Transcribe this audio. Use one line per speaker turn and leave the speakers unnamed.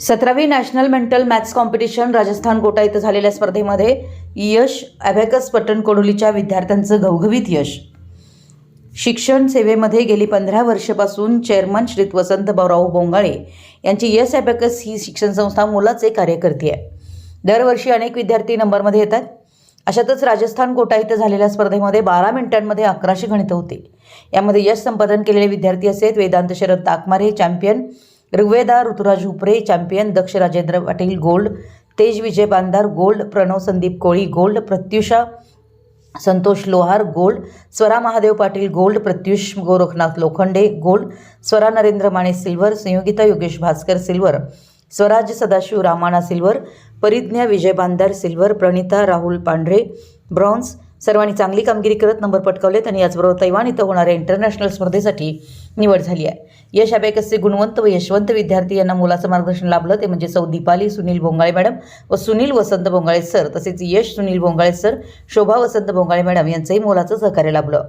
सतरावी national mental maths competition Rajasthan Kota इथं झालेल्या स्पर्धेमध्ये यश अभ्याकस पट्टण कोडोलीच्या विद्यार्थ्यांचं घवघवीत यश. शिक्षण सेवेमध्ये गेली पंधरा वर्षापासून चेअरमन श्रीत वसंत भाऊराव बोंगाळे यांची यस ॲबॅकस ही शिक्षण संस्था मुलाचे कार्य करते आहे. दरवर्षी अनेक विद्यार्थी नंबरमध्ये येतात. अशातच राजस्थान कोटा इथं झालेल्या स्पर्धेमध्ये बारा मिनिटांमध्ये अकराशे गणितं होतील. यामध्ये यश संपादन केलेले विद्यार्थी असेल Vedant Sharad Takmare champion Rugveda Rituraj Hupare champion Daksh Rajendra Patil gold Tej Vijay Bandhar gold Pranav Sandeep Koli gold Pratyusha Santosh Lohar gold Swara Mahadev Patil gold Pratyush Gorakhnath Lokhande gold Swara Narendra Mane silver Sanyogita Yogesh Bhaskar silver Swaraj Sadashiv Ramana silver Parigya Vijay Bandhar silver Pranita Rahul Pandhare bronze सर्वांनी चांगली कामगिरी करत number पटकावलेत आणि याचबरोबर Taiwan इथं होणाऱ्या international स्पर्धेसाठी निवड झाली आहे. यश अभ्याकसचे गुणवंत व यशवंत विद्यार्थी यांना मुलाचं मार्गदर्शन लाभलं. ते म्हणजे सौ दीपाली सुनील बोंगाळे मॅडम व सुनील वसंत बोंगाळे सर तसेच यश सुनील बोंगाळे सर शोभा वसंत बोंगाळे मॅडम यांचंही मोलाचं सहकार्य लाभलं.